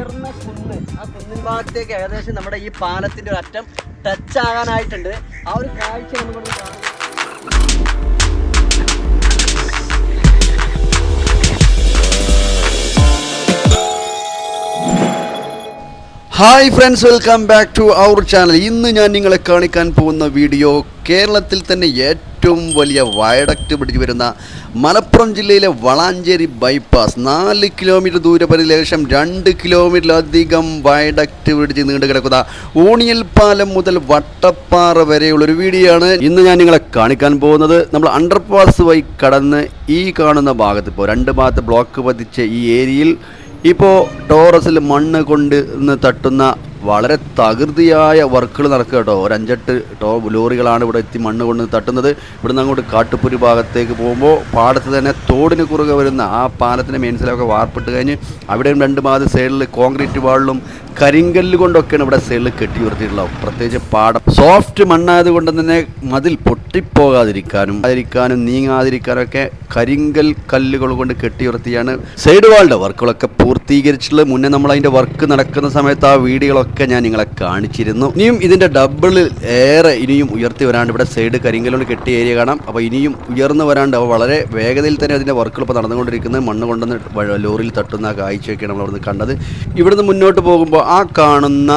ഉയർന്ന കുന്ന്. ആ കുന്നിൻ ഭാഗത്തേക്ക് ഏകദേശം നമ്മുടെ ഈ പാലത്തിന്റെ ഒരു അറ്റം ടച്ച് ആകാനായിട്ടുണ്ട്. ആ ഒരു കാഴ്ച നമുക്ക് hi friends welcome back to our channel ഇന്ന് ഞാൻ നിങ്ങളെ കാണിക്കാൻ പോകുന്ന വീഡിയോ കേരളത്തിൽ തന്നെ ഏറ്റവും വലിയ വയഡക്റ്റ് പിടിച്ചു വരുന്ന മലപ്പുറം ജില്ലയിലെ വളാഞ്ചേരി ബൈപ്പാസ്. നാല് കിലോമീറ്റർ ദൂരപരിധി ഏകദേശം രണ്ട് കിലോമീറ്ററിലധികം വയഡക്റ്റ് പിടിച്ച് നീണ്ടു കിടക്കുന്ന ഊണിയൽ പാലം മുതൽ വട്ടപ്പാറ വരെയുള്ള ഒരു വീഡിയോ ആണ് ഇന്ന് ഞാൻ നിങ്ങളെ കാണിക്കാൻ പോകുന്നത്. നമ്മൾ അണ്ടർപാസ് വഴി കടന്ന് ഈ കാണുന്ന ഭാഗത്ത് ഇപ്പോൾ രണ്ട് ഭാഗത്ത് ബ്ലോക്ക് പതിച്ച ഈ ഏരിയയിൽ ഇപ്പോൾ ടോറസിൽ മണ്ണ് കൊണ്ട് തട്ടുന്ന വളരെ തകൃതിയായ വർക്കുകൾ നടക്കുക കേട്ടോ. ഒരു അഞ്ചെട്ട് ടോ ലോറികളാണ് ഇവിടെ എത്തി മണ്ണ് കൊണ്ട് തട്ടുന്നത്. ഇവിടുന്ന് അങ്ങോട്ട് കാട്ടുപുരി ഭാഗത്തേക്ക് പോകുമ്പോൾ പാടത്ത് തന്നെ തോടിന് കുറുകെ വരുന്ന ആ പാലത്തിന്റെ മെയിൻസിലൊക്കെ വാർപ്പിട്ട് കഴിഞ്ഞ് അവിടെയും രണ്ട് ഭാഗത്ത് സൈഡിൽ കോൺക്രീറ്റ് വാളിലും കരിങ്കല്ല് കൊണ്ടൊക്കെയാണ് ഇവിടെ സൈഡിൽ കെട്ടി ഉയർത്തിയിട്ടുള്ളത്. പ്രത്യേകിച്ച് പാടം. സോഫ്റ്റ് മണ്ണായത് കൊണ്ട് തന്നെ മതിൽ പൊട്ടിപ്പോകാതിരിക്കാനും ആതിരിക്കാനും നീങ്ങാതിരിക്കാനും ഒക്കെ കരിങ്കൽ കല്ലുകൾ കൊണ്ട് കെട്ടിയുയർത്തിയാണ് സൈഡ് വാളിന്റെ വർക്കുകളൊക്കെ പൂർത്തീകരിച്ചിട്ടുള്ളത്. മുന്നേ നമ്മൾ അതിന്റെ വർക്ക് നടക്കുന്ന സമയത്ത് ആ വീഡിയോകളൊക്കെ ഞാൻ നിങ്ങളെ കാണിച്ചിരുന്നു. ഇനിയും ഇതിന്റെ ഡബിളിൽ ഏറെ ഇനിയും ഉയർത്തി വരാണ്ട് ഇവിടെ സൈഡ് കരിങ്കലോട് കെട്ടിയ ഏരിയ കാണാം. അപ്പോൾ ഇനിയും ഉയർന്നു വരാണ്ട് അപ്പോൾ വളരെ വേഗതയിൽ തന്നെ അതിന്റെ വർക്കുകൾ ഇപ്പോൾ നടന്നുകൊണ്ടിരിക്കുന്നത്. മണ്ണ് കൊണ്ടുവന്ന് ലോറിയിൽ തട്ടുന്ന കാഴ്ചയൊക്കെയാണ് നമ്മൾ അവിടുന്ന് കണ്ടത്. ഇവിടുന്ന് മുന്നോട്ട് പോകുമ്പോൾ ആ കാണുന്ന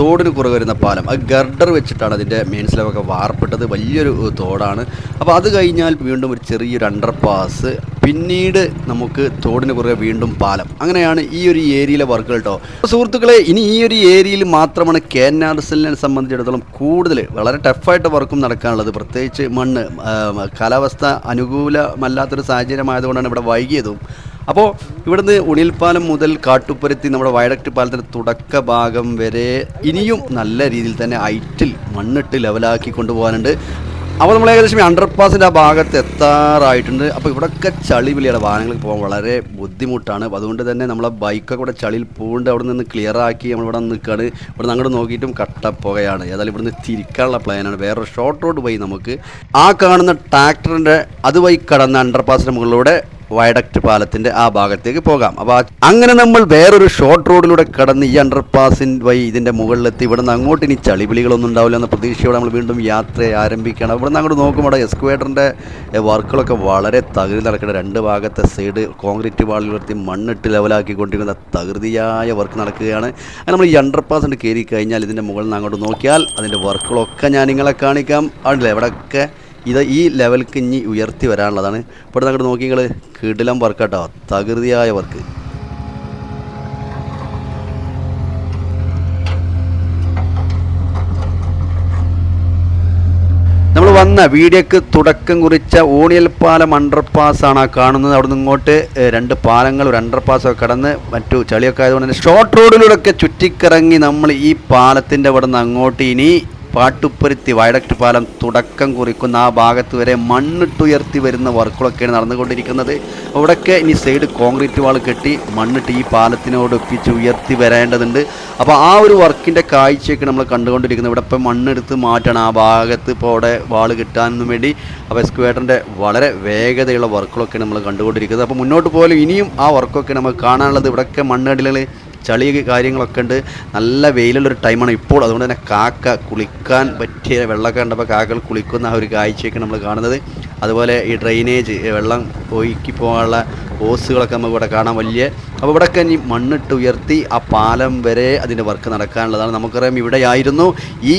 തോടിന് കുറവ് വരുന്ന പാലം. ആ ഗർഡർ വെച്ചിട്ടാണ് അതിന്റെ മെയിൻ സ്ലാബൊക്കെ വാർപ്പെട്ടത്. വലിയൊരു തോടാണ്. അപ്പോൾ അത് കഴിഞ്ഞാൽ വീണ്ടും ഒരു ചെറിയൊരു അണ്ടർ പാസ് പിന്നീട് നമുക്ക് തോടിന് കുറുകെ വീണ്ടും പാലം. അങ്ങനെയാണ് ഈ ഒരു ഏരിയയിലെ വർക്കുകൾ കേട്ടോ സുഹൃത്തുക്കളെ ഇനി ഈ ഒരു ഏരിയയിൽ മാത്രമാണ് കെ എൻ ആർ സംബന്ധിച്ചിടത്തോളം കൂടുതൽ വളരെ ടഫായിട്ട് വർക്കും നടക്കാനുള്ളത്. പ്രത്യേകിച്ച് മണ്ണ് കാലാവസ്ഥ അനുകൂലമല്ലാത്തൊരു സാഹചര്യമായതുകൊണ്ടാണ് ഇവിടെ വൈകിയതും. അപ്പോൾ ഇവിടുന്ന് ഉണിൽപ്പാലം മുതൽ കാട്ടുപ്പുരത്തി നമ്മുടെ വയഡക്റ്റ് പാലത്തിന്റെ തുടക്ക ഭാഗം വരെ ഇനിയും നല്ല രീതിയിൽ തന്നെ ഐറ്റിൽ മണ്ണിട്ട് ലെവലാക്കി കൊണ്ടുപോകാനുണ്ട്. അപ്പോൾ നമ്മൾ ഏകദേശം അണ്ടർ പാസിന്റെ ആ ഭാഗത്ത് എത്താറായിട്ടുണ്ട്. അപ്പോൾ ഇവിടെയൊക്കെ ചളി വിളിയാണ്. വാഹനങ്ങൾക്ക് പോകാൻ വളരെ ബുദ്ധിമുട്ടാണ്. അതുകൊണ്ട് തന്നെ നമ്മളെ ബൈക്കൊക്കെ ഇവിടെ ചളിയിൽ പൂണ്ട് അവിടെ നിന്ന് ക്ലിയർ ആക്കി നമ്മൾ ഇവിടെ നിൽക്കുകയാണ്. ഇവിടെ അങ്ങോട്ട് നോക്കിയിട്ടും കട്ടപ്പുകയാണ്. ഏതായാലും ഇവിടുന്ന് തിരിക്കാനുള്ള പ്ലാനാണ് വേറൊരു ഷോർട്ട് റോഡ് വഴി നമുക്ക് ആ കാണുന്ന ട്രാക്ടറിന്റെ അതുവഴി കടന്ന അണ്ടർപാസിന്റെ മുകളിലൂടെ വയഡക്റ്റ് പാലത്തിന്റെ ആ ഭാഗത്തേക്ക് പോകാം. അപ്പോൾ അങ്ങനെ നമ്മൾ വേറൊരു ഷോർട്ട് റോഡിലൂടെ കടന്ന് ഈ അണ്ടർപാസിൻ വഴി ഇതിന്റെ മുകളിലെത്തി. ഇവിടെ നിന്ന് അങ്ങോട്ട് ഇനി ചളിപിളികളൊന്നും ഉണ്ടാവില്ല എന്ന പ്രതീക്ഷയോടെ നമ്മൾ വീണ്ടും യാത്ര ആരംഭിക്കണം ഇവിടെ നിന്ന് അങ്ങോട്ട് നോക്കുമ്പോൾ എസ്ക്വേറ്ററിന്റെ വർക്കുകളൊക്കെ വളരെ തകൃതി നടക്കുന്ന രണ്ട് ഭാഗത്തെ സൈഡ് കോൺക്രീറ്റ് വാളിൽ ഉയർത്തി മണ്ണിട്ട് ലെവലാക്കിക്കൊണ്ടിരിക്കുന്ന തകൃതിയായ വർക്ക് നടക്കുകയാണ്. അങ്ങനെ നമ്മൾ ഈ അണ്ടർപാസ് കയറി കഴിഞ്ഞാൽ ഇതിന്റെ മുകളിൽ നിന്ന് അങ്ങോട്ട് നോക്കിയാൽ അതിന്റെ വർക്കുകളൊക്കെ ഞാൻ നിങ്ങളെ കാണിക്കാം. ആണല്ലേ? ഇവിടെയൊക്കെ ഇത് ഈ ലെവൽക്ക് ഇനി ഉയർത്തി വരാനുള്ളതാണ്. ഇവിടെ അങ്ങോട്ട് നോക്കി നിങ്ങൾ കിടിലം വർക്ക് കേട്ടോ തകൃതിയായ വർക്ക് നമ്മൾ വന്ന വീഡിയോക്ക് തുടക്കം കുറിച്ച ഓണിയൽ പാലം അണ്ടർപാസ് ആണ് കാണുന്നത്. അവിടെ നിന്ന് ഇങ്ങോട്ട് രണ്ട് പാലങ്ങൾ ഒരു അണ്ടർപാസ് ഒക്കെ കടന്ന് മറ്റു ചളിയൊക്കെ ആയതുകൊണ്ട് തന്നെ ഷോർട്ട് റോഡിലൂടെയൊക്കെ ചുറ്റിക്കറങ്ങി നമ്മൾ ഈ പാലത്തിന്റെ അവിടെ നിന്ന് അങ്ങോട്ട് ഇനി പാട്ടുപ്പരുത്തി വയഡക്റ്റ് പാലം തുടക്കം കുറിക്കുന്ന ആ ഭാഗത്ത് വരെ മണ്ണിട്ടുയർത്തി വരുന്ന വർക്കുകളൊക്കെയാണ് നടന്നുകൊണ്ടിരിക്കുന്നത്. അവിടെയൊക്കെ ഇനി സൈഡ് കോൺക്രീറ്റ് വാൾ കെട്ടി മണ്ണിട്ട് ഈ പാലത്തിനോട് ഒപ്പിച്ച് ഉയർത്തി വരേണ്ടതുണ്ട്. അപ്പോൾ ആ ഒരു വർക്കിന്റെ കാഴ്ചയൊക്കെ നമ്മൾ കണ്ടുകൊണ്ടിരിക്കുന്നത്. ഇവിടെ ഇപ്പോൾ മണ്ണെടുത്ത് മാറ്റണം ആ ഭാഗത്ത് ഇപ്പോൾ അവിടെ വാൾ കിട്ടാനും വേണ്ടി. അപ്പോൾ എക്സ്ക്വേറ്ററിന്റെ വളരെ വേഗതയുള്ള വർക്കുകളൊക്കെ നമ്മൾ കണ്ടുകൊണ്ടിരിക്കുന്നത്. അപ്പോൾ മുന്നോട്ട് പോലും ഇനിയും ആ വർക്കൊക്കെ നമുക്ക് കാണാനുള്ളത്. ഇവിടെയൊക്കെ മണ്ണടിലുകൾ ചളി കാര്യങ്ങളൊക്കെ ഉണ്ട്. നല്ല വെയിലുള്ളൊരു ടൈമാണ് ഇപ്പോൾ. അതുകൊണ്ട് തന്നെ കാക്ക കുളിക്കാൻ പറ്റിയ വെള്ളമൊക്കെ കണ്ടപ്പോൾ കാക്കകൾ കുളിക്കുന്ന ആ ഒരു കാഴ്ചയൊക്കെ നമ്മൾ കാണുന്നത്. അതുപോലെ ഈ ഡ്രെയിനേജ് വെള്ളം ഒഴുക്കി പോകാനുള്ള ഓസുകളൊക്കെ നമുക്ക് ഇവിടെ കാണാൻ വലിയ അപ്പോൾ ഇവിടെയൊക്കെ ഇനി മണ്ണിട്ട് ഉയർത്തി ആ പാലം വരെ അതിന്റെ വർക്ക് നടക്കാനുള്ളതാണ്. നമുക്കറിയാം ഇവിടെയായിരുന്നു ഈ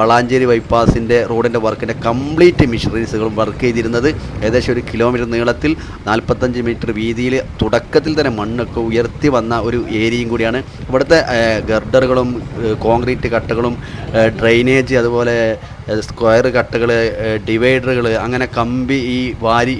വളാഞ്ചേരി ബൈപ്പാസിന്റെ റോഡിന്റെ വർക്കിന്റെ കംപ്ലീറ്റ് മെഷീനറീസുകളും വർക്ക് ചെയ്തിരുന്നത്. ഏകദേശം ഒരു കിലോമീറ്റർ നീളത്തിൽ നാൽപ്പത്തഞ്ച് മീറ്റർ വീതിയിൽ തുടക്കത്തിൽ തന്നെ മണ്ണൊക്കെ ഉയർത്തി വന്ന ഒരു ഏരിയയും കൂടിയാണ്. ഇവിടുത്തെ ഗർഡറുകളും കോൺക്രീറ്റ് കട്ടകളും ഡ്രെയിനേജ് അതുപോലെ സ്ക്വയർ കട്ടകൾ ഡിവൈഡറുകൾ അങ്ങനെ കമ്പി ഈ വാരി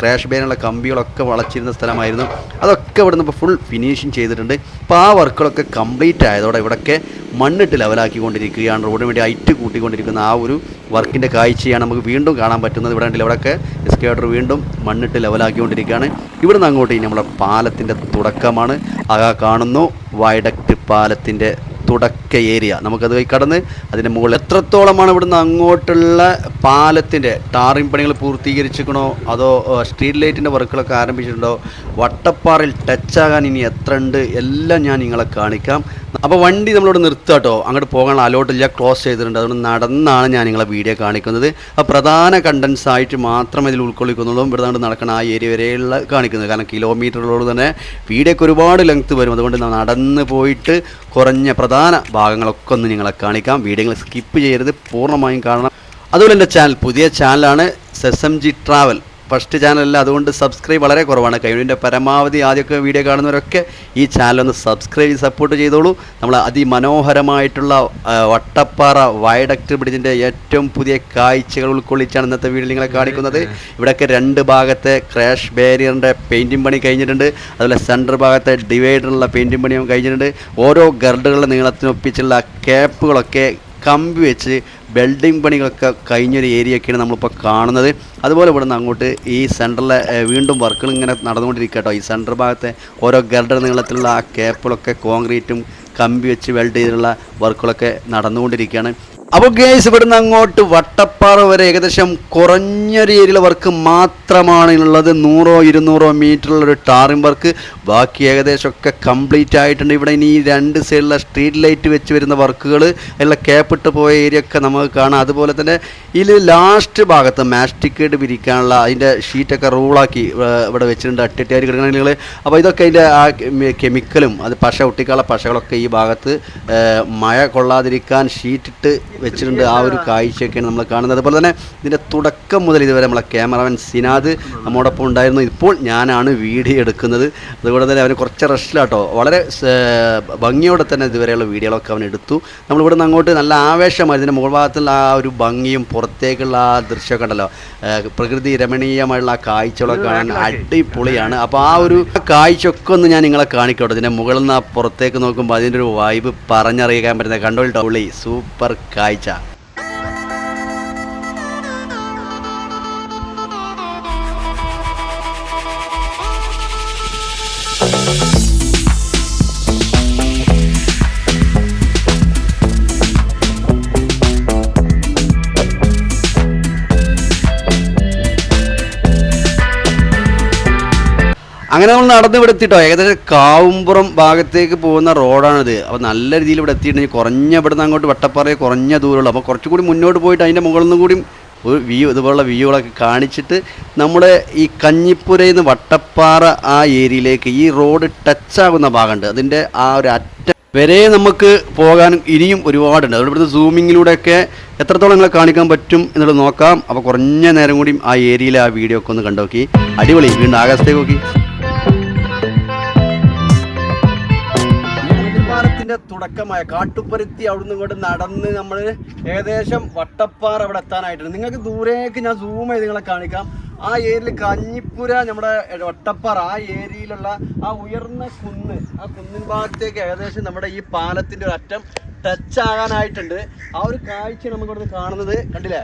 ക്രാഷ് ബാനുള്ള കമ്പികളൊക്കെ വളച്ചിരുന്ന സ്ഥലമായിരുന്നു. അതൊക്കെ ഇവിടെ നിന്ന് ഫുൾ ഫിനിഷിങ് ചെയ്തിട്ടുണ്ട്. അപ്പോൾ ആ വർക്കുകളൊക്കെ കംപ്ലീറ്റ് ആയതോടെ ഇവിടെയൊക്കെ മണ്ണിട്ട് ലെവലാക്കിക്കൊണ്ടിരിക്കുകയാണ് റോഡിന് വേണ്ടി ഹൈറ്റ് കൂട്ടിക്കൊണ്ടിരിക്കുന്ന ആ ഒരു വർക്കിന്റെ കാഴ്ചയാണ് നമുക്ക് വീണ്ടും കാണാൻ പറ്റുന്നത്. ഇവിടെ ഇവിടെയൊക്കെ എസ്കേറ്റർ വീണ്ടും മണ്ണിട്ട് ലെവലാക്കിക്കൊണ്ടിരിക്കുകയാണ് നിന്ന് അങ്ങോട്ട് ഇനി നമ്മുടെ പാലത്തിന്റെ തുടക്കമാണ്. ആ കാണുന്നു വൈഡക്റ്റ് പാലത്തിന്റെ തുടക്ക ഏരിയ നമുക്കത് കടന്ന് അതിന്റെ മുകളിൽ എത്രത്തോളമാണ് ഇവിടുന്ന് അങ്ങോട്ടുള്ള പാലത്തിന്റെ ടാറിംഗ് പണികൾ പൂർത്തീകരിച്ചിരിക്കണോ? അതോ സ്ട്രീറ്റ് ലൈറ്റിന്റെ വർക്കുകളൊക്കെ ആരംഭിച്ചിട്ടുണ്ടോ? വട്ടപ്പാറയിൽ ടച്ചാകാൻ ഇനി എത്ര ഉണ്ട് എല്ലാം ഞാൻ നിങ്ങളെ കാണിക്കാം. അപ്പോൾ വണ്ടി നമ്മളോട് നിർത്തുക കേട്ടോ അങ്ങോട്ട് പോകാൻ അലോട്ടില്ല ക്ലോസ് ചെയ്തിട്ടുണ്ട്. അതുകൊണ്ട് നടന്നാണ് ഞാൻ നിങ്ങളെ വീഡിയോ കാണിക്കുന്നത്. അപ്പോൾ പ്രധാന കണ്ടൻസ് ആയിട്ട് മാത്രം ഇതിൽ ഉൾക്കൊള്ളിക്കുന്നുള്ളൂ. ഇവിടെ നിന്ന് നടക്കുന്ന ആ ഏരിയ വരെയുള്ള കാണിക്കുന്നത്. കാരണം കിലോമീറ്ററുകളോട് തന്നെ വീഡിയോക്ക് ഒരുപാട് ലെങ്ത് വരും. അതുകൊണ്ട് നടന്ന് പോയിട്ട് കുറഞ്ഞ പ്രധാന ഭാഗങ്ങളൊക്കെ ഒന്ന് നിങ്ങളെ കാണിക്കാം. വീഡിയോകൾ സ്കിപ്പ് ചെയ്യരുത്. പൂർണമായും കാണണം. അതുപോലെ എന്റെ ചാനൽ പുതിയ ചാനലാണ് സെസ് എം ജി ട്രാവൽ ഫസ്റ്റ് ചാനലല്ല അതുകൊണ്ട് സബ്സ്ക്രൈബ് വളരെ കുറവാണ്. കഴിവിന്റെ പരമാവധി ആദ്യമൊക്കെ വീഡിയോ കാണുന്നവരൊക്കെ ഈ ചാനൽ ഒന്ന് സബ്സ്ക്രൈബ് ചെയ്ത് സപ്പോർട്ട് ചെയ്തോളൂ. നമ്മൾ അതിമനോഹരമായിട്ടുള്ള വട്ടപ്പാറ വയഡക്ട് ബ്രിഡ്ജിന്റെ ഏറ്റവും പുതിയ കാഴ്ചകൾ ഉൾക്കൊള്ളിച്ചാണ് ഇന്നത്തെ വീഡിയോ നിങ്ങളെ കാണിക്കുന്നത്. ഇവിടെയൊക്കെ രണ്ട് ഭാഗത്തെ ക്രാഷ് ബാരിയറിന്റെ പെയിന്റിംഗ് പണി കഴിഞ്ഞിട്ടുണ്ട്. അതുപോലെ സെന്റർ ഭാഗത്തെ ഡിവൈഡറിനുള്ള പെയിന്റിംഗ് പണിയും കഴിഞ്ഞിട്ടുണ്ട്. ഓരോ ഗർഡുകളുടെ നീളത്തിനൊപ്പിച്ചുള്ള ക്യാപ്പുകളൊക്കെ കമ്പി വെച്ച് ബിൽഡിംഗ് പണികളൊക്കെ കഴിഞ്ഞൊരു ഏരിയയൊക്കെയാണ് നമ്മളിപ്പോൾ കാണുന്നത്. അതുപോലെ ഇവിടെ നിന്ന് അങ്ങോട്ട് ഈ സെന്ററിലെ വീണ്ടും വർക്കുകൾ ഇങ്ങനെ നടന്നുകൊണ്ടിരിക്കുക കേട്ടോ. ഈ സെന്റർ ഭാഗത്തെ ഓരോ ഗർഡർ നീളത്തിലുള്ള ആ കേപ്പിളൊക്കെ കോൺക്രീറ്റും കമ്പി വെച്ച് വെൽഡ് ചെയ്തിട്ടുള്ള വർക്കുകളൊക്കെ നടന്നുകൊണ്ടിരിക്കുകയാണ്. അപ്പോൾ ഗേസ് ഇവിടുന്ന് അങ്ങോട്ട് വട്ടപ്പാറ വരെ ഏകദേശം കുറഞ്ഞ ഏരിയയിലെ വർക്ക് മാത്രമാണ് ഉള്ളത് നൂറോ ഇരുന്നൂറോ മീറ്ററുള്ള ഒരു ടാറിംഗ് വർക്ക് ബാക്കി ഏകദേശം ഒക്കെ കംപ്ലീറ്റ് ആയിട്ടുണ്ട്. ഇവിടെ ഇനി രണ്ട് സൈഡിലെ സ്ട്രീറ്റ് ലൈറ്റ് വെച്ച് വരുന്ന വർക്കുകൾ എല്ലാം കേപ്പിട്ട് പോയ ഏരിയ ഒക്കെ നമുക്ക് കാണാം. അതുപോലെ തന്നെ ഇതിൽ ലാസ്റ്റ് ഭാഗത്ത് മാസ്റ്റിക്കേഡ് പിരിക്കാനുള്ള അതിന്റെ ഷീറ്റൊക്കെ റൂളാക്കി ഇവിടെ വെച്ചിട്ടുണ്ട്. അട്ടിട്ടാരി കിടക്കണമെങ്കിൽ അപ്പോൾ ഇതൊക്കെ അതിന്റെ ആ കെമിക്കലും അത് പശ ഒട്ടിക്കാനുള്ള പശകളൊക്കെ ഈ ഭാഗത്ത് മഴ കൊള്ളാതിരിക്കാൻ ഷീറ്റിട്ട് വെച്ചിട്ടുണ്ട്. ആ ഒരു കാഴ്ചയൊക്കെയാണ് നമ്മൾ കാണുന്നത്. അതുപോലെ തന്നെ ഇതിന്റെ തുടക്കം മുതൽ ഇതുവരെ നമ്മളെ ക്യാമറമാൻ സിനാദ് നമ്മോടൊപ്പം ഉണ്ടായിരുന്നു. ഇപ്പോൾ ഞാനാണ് വീഡിയോ എടുക്കുന്നത്. അതുകൊണ്ട് തന്നെ അവന് കുറച്ച് റഷിലാട്ടോ വളരെ ഭംഗിയോടെ തന്നെ ഇതുവരെയുള്ള വീഡിയോകളൊക്കെ അവൻ എടുത്തു. നമ്മളിവിടെ നിന്ന് അങ്ങോട്ട് നല്ല ആവേശമായി ഇതിന്റെ മുകൾ ഭാഗത്തുള്ള ആ ഒരു ഭംഗിയും പുറത്തേക്കുള്ള ആ ദൃശ്യമൊക്കെ ഉണ്ടല്ലോ പ്രകൃതി രമണീയമായുള്ള ആ കാഴ്ചകളൊക്കെ കാണാൻ അടിപൊളിയാണ്. അപ്പോൾ ആ ഒരു കാഴ്ചയൊക്കെ ഒന്ന് ഞാൻ നിങ്ങളെ കാണിക്കോട്ടെ. ഇതിന്റെ മുകളിൽ നിന്ന് ആ പുറത്തേക്ക് നോക്കുമ്പോൾ അതിന്റെ ഒരു വൈബ് പറഞ്ഞറിയിക്കാൻ പറ്റുന്ന കണ്ടോളി ടൗളി സൂപ്പർ കാഴ്ച അങ്ങനെ നമ്മൾ നടന്ന് ഇവിടെ എത്തിട്ടോ. ഏകദേശം കാവുംപുറം ഭാഗത്തേക്ക് പോകുന്ന റോഡാണിത്. അപ്പോൾ നല്ല രീതിയിൽ ഇവിടെ എത്തിയിട്ടുണ്ടെങ്കിൽ കുറഞ്ഞ ഇവിടെ നിന്ന് അങ്ങോട്ട് വട്ടപ്പാറയെ കുറഞ്ഞ ദൂരമുള്ളൂ. അപ്പോൾ കുറച്ചുകൂടി മുന്നോട്ട് പോയിട്ട് അതിന്റെ മുകളിൽ നിന്നും കൂടി ഒരു വ്യൂ ഇതുപോലുള്ള വ്യൂകളൊക്കെ കാണിച്ചിട്ട് നമ്മുടെ ഈ കഞ്ഞിപ്പുരയിൽ നിന്ന് വട്ടപ്പാറ ആ ഏരിയയിലേക്ക് ഈ റോഡ് ടച്ച് ആകുന്ന ഭാഗമുണ്ട്. അതിന്റെ ആ ഒരു അറ്റ വരെ നമുക്ക് പോകാനും ഇനിയും ഒരുപാടുണ്ട്. അതുകൊണ്ട് ഇവിടുത്തെ സൂമിങ്ങിലൂടെയൊക്കെ എത്രത്തോളം നിങ്ങളെ കാണിക്കാൻ പറ്റും എന്നുള്ളത് നോക്കാം. അപ്പോൾ കുറഞ്ഞ നേരം കൂടി ആ ഏരിയയിലെ ആ വീഡിയോ ഒക്കെ ഒന്ന് കണ്ടോക്കി. അടിപൊളി. വീണ്ടും ആകാശത്തേക്ക് നോക്കി. പാലത്തിന്റെ തുടക്കമായ കാട്ടുപരുത്തി അവിടുന്ന് ഇങ്ങോട്ട് നടന്ന് നമ്മൾ ഏകദേശം വട്ടപ്പാറ അവിടെ എത്താനായിട്ടുണ്ട്. നിങ്ങൾക്ക് ദൂരേക്ക് ഞാൻ സൂം ചെയ്ത് നിങ്ങളെ കാണിക്കാം. ആ ഏരിയയിൽ കഞ്ഞിപ്പുര നമ്മുടെ വട്ടപ്പാറ ആ ഏരിയയിലുള്ള ആ ഉയർന്ന കുന്ന് ആ കുന്നിൻ ഭാഗത്തേക്ക് ഏകദേശം നമ്മുടെ ഈ പാലത്തിന്റെ ഒരു അറ്റം ടച്ച് ആകാനായിട്ടുണ്ട്. ആ ഒരു കാഴ്ച നമുക്കിവിടുന്ന് കാണുന്നത്. കണ്ടില്ലേ?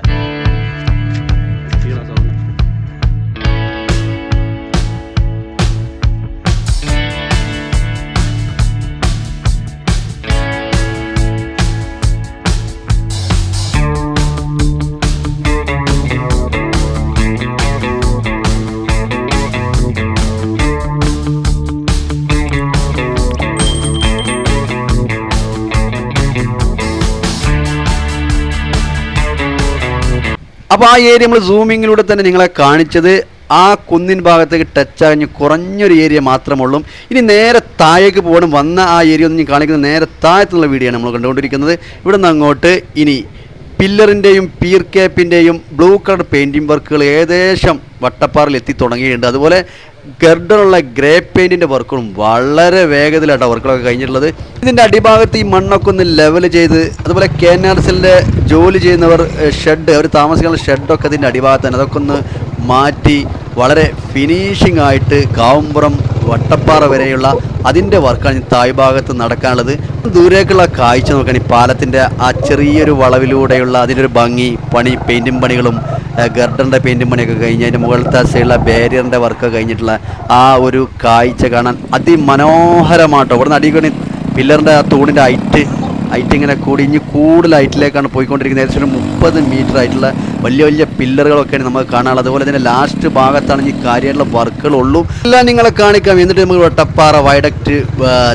അപ്പോൾ ആ ഏരിയ നമ്മൾ സൂമിങ്ങിലൂടെ തന്നെ നിങ്ങളെ കാണിച്ചത് ആ കുന്നിൻ ഭാഗത്തേക്ക് ടച്ച് ആകഞ്ഞ് കുറഞ്ഞൊരു ഏരിയ മാത്രമുള്ളൂ. ഇനി നേരെ താഴേക്ക് പോകണം. വന്ന ആ ഏരിയ ഒന്നും കാണിക്കുന്നത് നേരെ താഴത്തുള്ള വീഡിയോ നമ്മൾ കണ്ടുകൊണ്ടിരിക്കുന്നത്. ഇവിടെ നിന്ന് അങ്ങോട്ട് ഇനി പില്ലറിന്റെയും പീർ ക്യാപ്പിന്റെയും ബ്ലൂ കളർ പെയിന്റിംഗ് വർക്കുകൾ ഏകദേശം വട്ടപ്പാറിൽ എത്തി തുടങ്ങിയിട്ടുണ്ട്. അതുപോലെ ഗർഡനുള്ള ഗ്രേ പെയിന്റിന്റെ വർക്കുകളും വളരെ വേഗത്തിലാട്ടോ വർക്കുകളൊക്കെ കഴിഞ്ഞിട്ടുള്ളത്. ഇതിന്റെ അടിഭാഗത്ത് ഈ മണ്ണൊക്കെ ഒന്ന് ലെവൽ ചെയ്ത് അതുപോലെ കെ എൻ ആർ എസിന്റെ ജോലി ചെയ്യുന്നവർ ഷെഡ് അവർ താമസിക്കുന്ന ഷെഡൊക്കെ ഇതിന്റെ അടിഭാഗത്ത് തന്നെ. അതൊക്കെ ഒന്ന് മാറ്റി വളരെ ഫിനിഷിംഗ് ആയിട്ട് കാവുംപുറം വട്ടപ്പാറ വരെയുള്ള അതിന്റെ വർക്കാണ് തായ് ഭാഗത്ത് നടക്കാനുള്ളത്. ദൂരേക്കുള്ള കാഴ്ച നോക്കുകയാണെങ്കിൽ പാലത്തിന്റെ ആ ചെറിയൊരു വളവിലൂടെയുള്ള അതിന്റെ ഒരു ഭംഗി പണി പെയിന്റിങ് പണികളും ഗർഡറിന്റെ പെയിന്റും പണിയൊക്കെ കഴിഞ്ഞ് അതിന്റെ മുകളിലത്തെ സൈഡിലെ ബാരിയറിന്റെ വർക്ക് കഴിഞ്ഞിട്ടുള്ള ആ ഒരു കാഴ്ച കാണാൻ അതിമനോഹരമാട്ടോ. നിന്ന് അടിക്കണി പില്ലറിന്റെ ആ തൂണിന്റെ ഹൈറ്റ് ഹൈറ്റ് ഇങ്ങനെ കൂടി ഇനി കൂടുതൽ ഹൈറ്റിലേക്കാണ് പോയിക്കൊണ്ടിരിക്കുന്നത്. ഏകദേശം ഒരു മുപ്പത് മീറ്റർ ആയിട്ടുള്ള വലിയ വലിയ പില്ലറുകളൊക്കെയാണ് നമുക്ക് കാണാനുള്ളത്. അതുപോലെ തന്നെ ലാസ്റ്റ് ഭാഗത്താണ് ഈ കാര്യമായിട്ടുള്ള വർക്കുകളുള്ളൂ. എല്ലാം നിങ്ങളെ കാണിക്കാം. എന്നിട്ട് നമുക്ക് വട്ടപ്പാറ വൈഡക്റ്റ്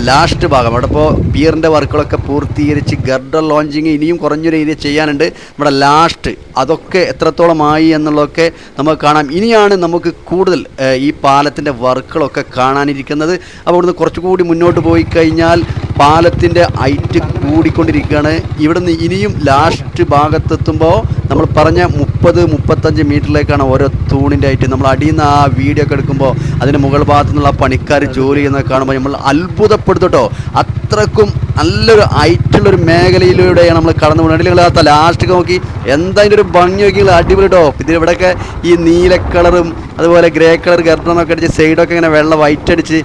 ലാസ്റ്റ് ഭാഗം. അവിടെ ഇപ്പോൾ പിയറിന്റെ വർക്കുകളൊക്കെ പൂർത്തീകരിച്ച് ഗർഡർ ലോഞ്ചിങ് ഇനിയും കുറഞ്ഞ രീതിയിൽ ചെയ്യാനുണ്ട്. നമ്മുടെ ലാസ്റ്റ് അതൊക്കെ എത്രത്തോളമായി എന്നുള്ളതൊക്കെ നമുക്ക് കാണാം. ഇനിയാണ് നമുക്ക് കൂടുതൽ ഈ പാലത്തിന്റെ വർക്കുകളൊക്കെ കാണാനിരിക്കുന്നത്. അപ്പോൾ ഇവിടുന്ന് കുറച്ചുകൂടി മുന്നോട്ട് പോയി കഴിഞ്ഞാൽ പാലത്തിന്റെ ഹൈറ്റ് കൂടിക്കൊണ്ടിരിക്കുകയാണ്. ഇവിടുന്ന് ഇനിയും ലാസ്റ്റ് ഭാഗത്തെത്തുമ്പോൾ നമ്മൾ പറഞ്ഞ മുപ്പത് മുപ്പത്തഞ്ച് മീറ്ററിലേക്കാണ് ഓരോ തൂണിന്റെ ഹൈറ്റ്. നമ്മൾ അടിയിൽ നിന്ന് ആ വീഡിയോ ഒക്കെ എടുക്കുമ്പോൾ അതിന്റെ മുകൾ ഭാഗത്തു നിന്നുള്ള പണിക്കാർ ജോലി ചെയ്യുന്നത് കാണുമ്പോൾ നമ്മൾ അത്ഭുതപ്പെടുത്തട്ടോ അത്രക്കും നല്ലൊരു ഹൈറ്റുള്ളൊരു മേഖലയിലൂടെയാണ് നമ്മൾ കടന്നു പോകുന്നത്. നിങ്ങൾ ആ ലാസ്റ്റ് നോക്കി? എന്താ ഒരു ഭംഗി നോക്കി? അടിപൊളി കേട്ടോ ഇതിൽ ഇവിടെയൊക്കെ ഈ നീല കളറും അതുപോലെ ഗ്രേ കളർ ഗർഡനൊക്കെ അടിച്ച് സൈഡൊക്കെ ഇങ്ങനെ വെള്ളം വൈറ്റ് അടിച്ച്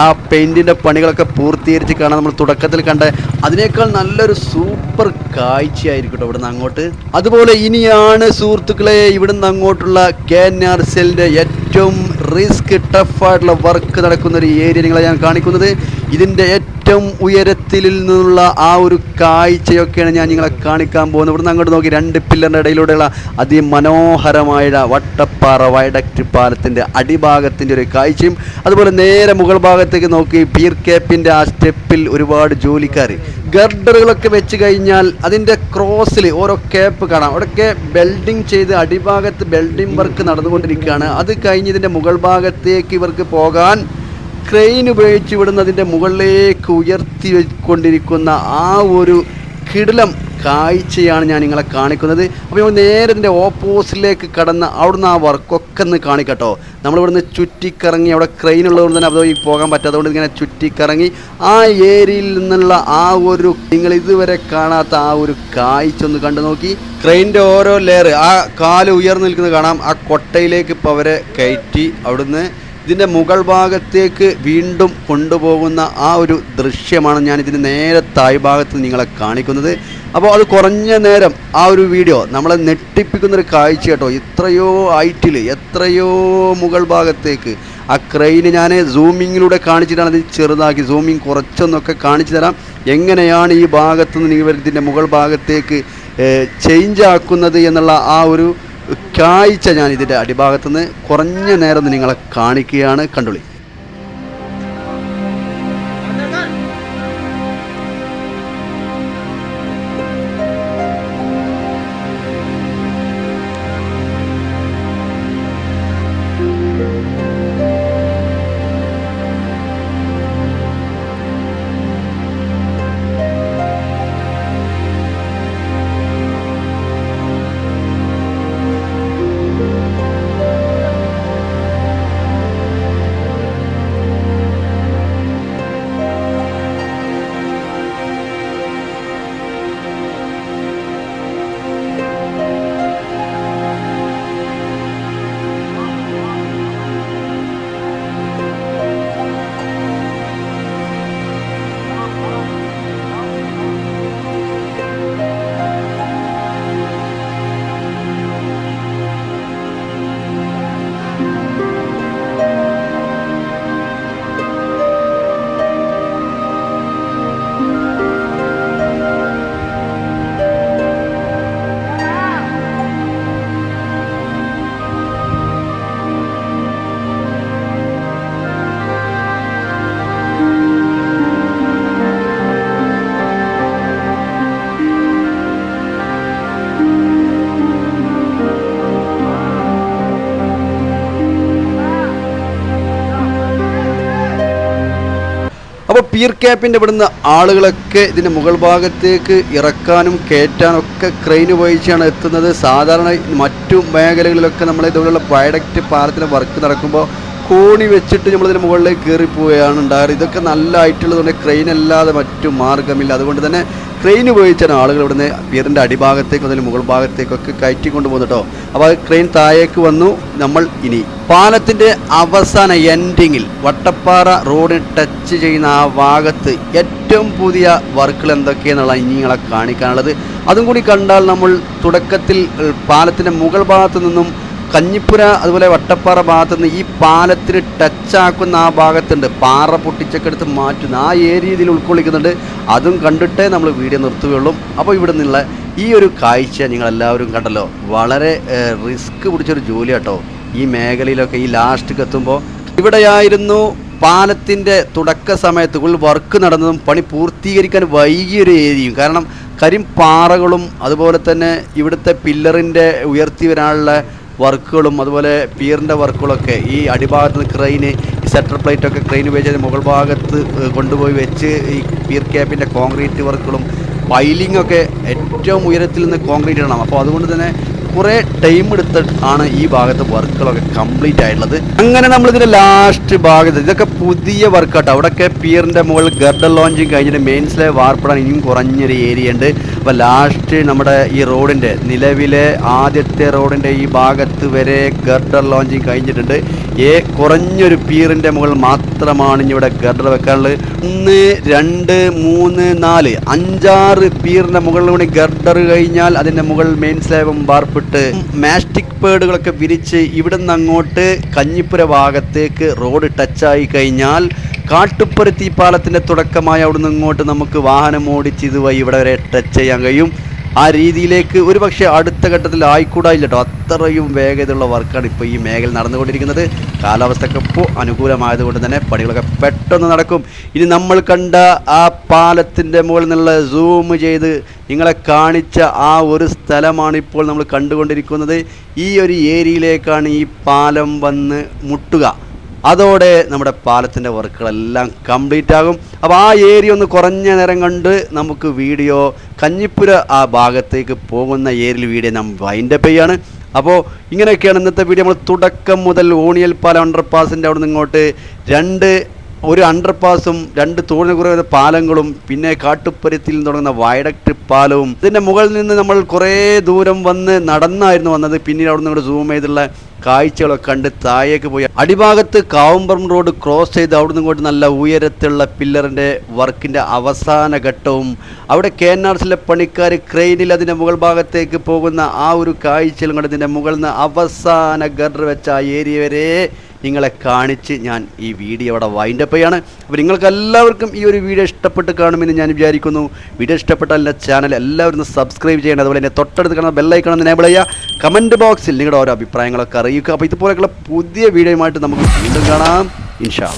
ആ പെയിന്റിന്റെ പണികളൊക്കെ പൂർത്തീകരിച്ച് കാണാൻ നമ്മൾ തുടക്കത്തിൽ കണ്ട അതിനേക്കാൾ നല്ലൊരു സൂപ്പർ കാഴ്ചയായിരിക്കും കേട്ടോ ഇവിടുന്ന് അങ്ങോട്ട്. അതുപോലെ ഇനിയാണ് സുഹൃത്തുക്കളെ ഇവിടുന്ന് അങ്ങോട്ടുള്ള കെ എൻ ആർ സെല്ലിന്റെ ഏറ്റവും റിസ്ക് ടഫായിട്ടുള്ള വർക്ക് നടക്കുന്ന ഒരു ഏരിയ നിങ്ങളെ ഞാൻ കാണിക്കുന്നത്. ഇതിന്റെ ഏറ്റവും ഉയരത്തിൽ നിന്നുള്ള ആ ഒരു കാഴ്ചയൊക്കെയാണ് ഞാൻ നിങ്ങളെ കാണിക്കാൻ പോകുന്നത്. ഇവിടുന്ന് അങ്ങോട്ട് നോക്കി രണ്ട് പില്ലറിന്റെ ഇടയിലൂടെയുള്ള അതിമനോഹരമായ വട്ടപ്പാറ വയഡക്റ്റ് പാലത്തിന്റെ അടിഭാഗത്തിന്റെ ഒരു കാഴ്ചയും അതുപോലെ നേരെ മുകൾ ഭാഗത്തേക്ക് നോക്കി പീർ കേപ്പിന്റെ ആ സ്റ്റെപ്പിൽ ഒരുപാട് ജോലിക്കാർ ഗർഡറുകളൊക്കെ വെച്ച് കഴിഞ്ഞാൽ അതിന്റെ ക്രോസിൽ ഓരോ കേപ്പ് കാണാം. അവിടെയൊക്കെ ബെൽഡിങ് ചെയ്ത് അടിഭാഗത്ത് ബെൽഡിംഗ് വർക്ക് നടന്നുകൊണ്ടിരിക്കുകയാണ്. അത് കഴിഞ്ഞ് ഇതിന്റെ മുകൾ ഭാഗത്തേക്ക് ഇവർക്ക് പോകാൻ ക്രെയിൻ ഉപയോഗിച്ച് വിടുന്നതിന്റെ മുകളിലേക്ക് ഉയർത്തി കൊണ്ടിരിക്കുന്ന ആ ഒരു കിടിലം കാഴ്ചയാണ് ഞാൻ നിങ്ങളെ കാണിക്കുന്നത്. അപ്പോൾ നമ്മൾ നേരെ ഇതിന്റെ ഓപ്പോസിറ്റിലേക്ക് കടന്ന് അവിടുന്ന് ആ വർക്കൊക്കെ ഒന്ന് കാണിക്കട്ടോ. നമ്മളിവിടുന്ന് ചുറ്റിക്കറങ്ങി അവിടെ ക്രെയിൻ ഉള്ളതുകൊണ്ട് തന്നെ അതുവഴി പോകാൻ പറ്റാത്തതുകൊണ്ട് ഇങ്ങനെ ചുറ്റിക്കറങ്ങി ആ ഏരിയയിൽ നിന്നുള്ള ആ ഒരു നിങ്ങൾ ഇതുവരെ കാണാത്ത ആ ഒരു കാഴ്ച ഒന്ന് കണ്ടു നോക്കി. ക്രെയിന്റെ ഓരോ ലെയർ ആ കാൽ ഉയർന്നു നിൽക്കുന്നത് കാണാം. ആ കൊട്ടയിലേക്ക് ഇപ്പോൾ അവരെ കയറ്റി അവിടുന്ന് ഇതിന്റെ മുകൾ ഭാഗത്തേക്ക് വീണ്ടും കൊണ്ടുപോകുന്ന ആ ഒരു ദൃശ്യമാണ് ഞാൻ ഇതിന് നേരെ തായ് ഭാഗത്ത് നിങ്ങളെ കാണിക്കുന്നത്. അപ്പോൾ അത് കുറഞ്ഞ നേരം ആ ഒരു വീഡിയോ നമ്മളെ നെട്ടിപ്പിക്കുന്നൊരു കാഴ്ച കേട്ടോ. ഇത്രയോ ഐറ്റിൽ എത്രയോ മുകൾ ഭാഗത്തേക്ക്. ആ ക്രെയിന് ഞാൻ സൂമിങ്ങിലൂടെ കാണിച്ചിട്ടാണ് ഇത് ചെറുതാക്കി സൂമിങ് കുറച്ചൊന്നൊക്കെ കാണിച്ചു തരാം. എങ്ങനെയാണ് ഈ ഭാഗത്തുനിന്ന് ഇവർ ഇതിന്റെ മുകൾ ഭാഗത്തേക്ക് ചേഞ്ച് ആക്കുന്നത് എന്നുള്ള ആ ഒരു കാഴ്ച ഞാൻ ഇതിന്റെ അടിഭാഗത്തുനിന്ന് കുറഞ്ഞ നേരം നിങ്ങളെ കാണിക്കുകയാണ് കണ്ടുള്ളി. പീർ ക്യാപ്പിന്റെ ഇവിടുന്ന് ആളുകളൊക്കെ ഇതിന്റെ മുകൾ ഭാഗത്തേക്ക് ഇറക്കാനും കയറ്റാനും ഒക്കെ ക്രെയിൻ ഉപയോഗിച്ചാണ് എത്തുന്നത്. സാധാരണ മറ്റു മേഖലകളിലൊക്കെ നമ്മൾ ഇതുപോലുള്ള വയഡക്റ്റ് പാലത്തിന്റെ വർക്ക് നടക്കുമ്പോൾ കൂണി വെച്ചിട്ട് നമ്മളിതിന് മുകളിലേക്ക് കയറിപ്പോവുകയാണ് ഉണ്ടാകാറ്. ഇതൊക്കെ നല്ല ആയിട്ടുള്ളതുകൊണ്ട് ക്രെയിൻ അല്ലാതെ മറ്റു മാർഗമില്ല അതുകൊണ്ട് തന്നെ ക്രെയിൻ ഉപയോഗിച്ചാണ് ആളുകൾ ഇവിടുന്ന് വീടിന്റെ അടിഭാഗത്തേക്കോ അതിൽ മുകൾ ഭാഗത്തേക്കൊക്കെ കയറ്റി കൊണ്ടുപോകുന്നത് കേട്ടോ അപ്പോൾ ക്രെയിൻ താഴേക്ക് വന്നു. നമ്മൾ ഇനി പാലത്തിന്റെ അവസാന എൻഡിങ്ങിൽ വട്ടപ്പാറ റോഡ് ടച്ച് ചെയ്യുന്ന ആ ഭാഗത്ത് ഏറ്റവും പുതിയ വർക്കുകൾ എന്തൊക്കെയെന്നുള്ള ഇനി നിങ്ങളെ കാണിക്കാനുള്ളത്. അതും കൂടി കണ്ടാൽ നമ്മൾ തുടക്കത്തിൽ പാലത്തിന്റെ മുകൾ ഭാഗത്തു നിന്നും കഞ്ഞിപ്പുര അതുപോലെ വട്ടപ്പാറ ഭാഗത്തുനിന്ന് ഈ പാലത്തിന് ടച്ചാക്കുന്ന ആ ഭാഗത്തുണ്ട്. പാറ പൊട്ടിച്ചൊക്കെ എടുത്ത് മാറ്റുന്ന ആ ഏരിയ ഇതിൽ ഉൾക്കൊള്ളിക്കുന്നുണ്ട്. അതും കണ്ടിട്ടേ നമ്മൾ വീഡിയോ നിർത്തുകയുള്ളൂ. അപ്പോൾ ഇവിടെ നിന്നുള്ള ഈ ഒരു കാഴ്ച നിങ്ങളെല്ലാവരും കണ്ടല്ലോ. വളരെ റിസ്ക് പിടിച്ചൊരു ജോലി കേട്ടോ ഈ മേഖലയിലൊക്കെ ഈ ലാസ്റ്റ് എത്തുമ്പോൾ ഇവിടെയായിരുന്നു പാലത്തിന്റെ തുടക്ക സമയത്ത് ഉള്ളിൽ വർക്ക് നടന്നതും പണി പൂർത്തീകരിക്കാൻ വൈകിയൊരു ഏരിയയും. കാരണം കരിമ്പാറകളും അതുപോലെ തന്നെ ഇവിടുത്തെ പില്ലറിന്റെ ഉയർത്തി വരാനുള്ള വർക്കുകളും അതുപോലെ പിയറിന്റെ വർക്കുകളൊക്കെ ഈ അടിഭാഗത്ത് ക്രെയിന് ഈ സെറ്റർ പ്ലേറ്റൊക്കെ ക്രെയിൻ ഉപയോഗിച്ച് മുകൾ ഭാഗത്ത് കൊണ്ടുപോയി വെച്ച് ഈ പിയർ ക്യാപ്പിന്റെ കോൺക്രീറ്റ് വർക്കുകളും പൈലിംഗ് ഒക്കെ ഏറ്റവും ഉയരത്തിൽ നിന്ന് കോൺക്രീറ്റ് ഇടണം. അപ്പോൾ അതുകൊണ്ട് തന്നെ കുറേ ടൈം എടുത്ത് ആണ് ഈ ഭാഗത്ത് വർക്കുകളൊക്കെ കംപ്ലീറ്റ് ആയിട്ടുള്ളത്. അങ്ങനെ നമ്മൾ ലാസ്റ്റ് ഭാഗത്ത് ഇതൊക്കെ പുതിയ വർക്കൗട്ട് അവിടെയൊക്കെ പിയറിന്റെ മുകളിൽ ഗർഡർ ലോഞ്ചിങ് കഴിഞ്ഞിട്ട് മെയിൻസിലെ വാർപ്പിടാൻ ഇനിയും കുറഞ്ഞൊരു ഏരിയ ഉണ്ട്. അപ്പോൾ ലാസ്റ്റ് നമ്മുടെ ഈ റോഡിന്റെ നിലവിലെ ആദ്യത്തെ റോഡിന്റെ ഈ ഭാഗത്ത് വരെ ഗർഡർ ലോഞ്ചിങ് കഴിഞ്ഞിട്ടുണ്ട്. ഏ കുറഞ്ഞൊരു പിയറിന്റെ മുകളിൽ മാത്രമാണ് ഇവിടെ ഗർഡർ വെക്കാനുള്ളത്. ഒന്ന് രണ്ട് മൂന്ന് നാല് അഞ്ചാറ് പിയറിന്റെ മുകളിൽ കൂടി ഗർഡർ കഴിഞ്ഞാൽ അതിന്റെ മുകളിൽ മെയിൻ സ്ലാബും വാർപ്പിട്ട് മാസ്റ്റിക് പേഡുകളൊക്കെ വിരിച്ച് ഇവിടെ നിന്ന് അങ്ങോട്ട് കഞ്ഞിപ്പുര ഭാഗത്തേക്ക് റോഡ് ടച്ചായി കഴിഞ്ഞാൽ കാട്ടുപ്പുരത്തി പാലത്തിന്റെ തുടക്കമായി അവിടുന്ന് ഇങ്ങോട്ട് നമുക്ക് വാഹനം ഓടിച്ച് ഇതുവഴി ഇവിടെ വരെ ടച്ച് ചെയ്യാൻ കഴിയും. ആ രീതിയിലേക്ക് ഒരു പക്ഷേ അടുത്ത ഘട്ടത്തിൽ ആയിക്കൂടായില്ല കേട്ടോ അത്രയും വേഗതയുള്ള വർക്കാണ് ഇപ്പോൾ ഈ മേഖല നടന്നുകൊണ്ടിരിക്കുന്നത്. കാലാവസ്ഥയ്ക്ക് ഇപ്പോൾ അനുകൂലമായതുകൊണ്ട് തന്നെ പണികളൊക്കെ പെട്ടെന്ന് നടക്കും. ഇനി നമ്മൾ കണ്ട ആ പാലത്തിന്റെ മുകളിൽ നിന്നുള്ള സൂം ചെയ്ത് നിങ്ങളെ കാണിച്ച ആ ഒരു സ്ഥലമാണ് ഇപ്പോൾ നമ്മൾ കണ്ടുകൊണ്ടിരിക്കുന്നത്. ഈ ഒരു ഏരിയയിലേക്കാണ് ഈ പാലം വന്ന് മുട്ടുക. അതോടെ നമ്മുടെ പാലത്തിന്റെ വർക്കുകളെല്ലാം കംപ്ലീറ്റ് ആകും. അപ്പോൾ ആ ഏരിയ ഒന്ന് കുറഞ്ഞ നേരം കണ്ട് നമുക്ക് വീഡിയോ കഞ്ഞിപ്പുര ആ ഭാഗത്തേക്ക് പോകുന്ന ഏരിയയിൽ വീഡിയോ നാം വൈൻഡപ്പ് ചെയ്യാണ്. അപ്പോൾ ഇങ്ങനെയൊക്കെയാണ് ഇന്നത്തെ വീഡിയോ നമ്മൾ തുടക്കം മുതൽ ഓണിയൽ പാലം അണ്ടർ പാസിന്റെ അവിടെ നിന്ന് ഇങ്ങോട്ട് രണ്ട് ഒരു അണ്ടർപാസും രണ്ട് തോണി കുറേ പാലങ്ങളും പിന്നെ കാട്ടുപ്പരത്തിൽ തുടങ്ങുന്ന വയഡക്ട് പാലവും. ഇതിന്റെ മുകളിൽ നിന്ന് നമ്മൾ കുറേ ദൂരം വന്ന് നടന്നായിരുന്നു വന്നത്. പിന്നീട് അവിടെ നിന്ന് സൂം ചെയ്തുള്ള കാഴ്ചകളൊക്കെ കണ്ട് താഴേക്ക് പോയി. അടിഭാഗത്ത് കാവുമ്പറം റോഡ് ക്രോസ് ചെയ്ത് അവിടെ നിന്ന് ഇങ്ങോട്ട് നല്ല ഉയരത്തിലുള്ള പില്ലറിന്റെ വർക്കിന്റെ അവസാന ഘട്ടവും അവിടെ കെ എൻ ആർ സിലെ പണിക്കാർ ക്രെയിനിൽ അതിന്റെ മുകൾ ഭാഗത്തേക്ക് പോകുന്ന ആ ഒരു കാഴ്ചകളും കണ്ട് ഇതിന്റെ മുകളിൽ നിന്ന് അവസാന ഗർഡർ വെച്ച ആ ഏരിയ വരെ നിങ്ങളെ കാണിച്ച് ഞാൻ ഈ വീഡിയോ അവിടെ വൈൻഡപ്പ് ചെയ്യാണ്. അപ്പോൾ നിങ്ങൾക്ക് എല്ലാവർക്കും ഈ ഒരു വീഡിയോ ഇഷ്ടപ്പെട്ട് കാണുമെന്ന് ഞാൻ വിചാരിക്കുന്നു. വീഡിയോ ഇഷ്ടപ്പെട്ടാൽ എന്റെ ചാനൽ എല്ലാവരും സബ്സ്ക്രൈബ് ചെയ്യണം. അതുപോലെ തന്നെ തൊട്ടടുത്ത് കാണുന്ന ബെല്ലൈക്കണം എനേബിൾ ചെയ്യുക. കമന്റ് ബോക്സിൽ നിങ്ങളുടെ ഓരോ അഭിപ്രായങ്ങളൊക്കെ അറിയിക്കുക. അപ്പോൾ ഇതുപോലെയുള്ള പുതിയ വീഡിയോയുമായിട്ട് നമുക്ക് വീണ്ടും കാണാം. ഇൻഷാ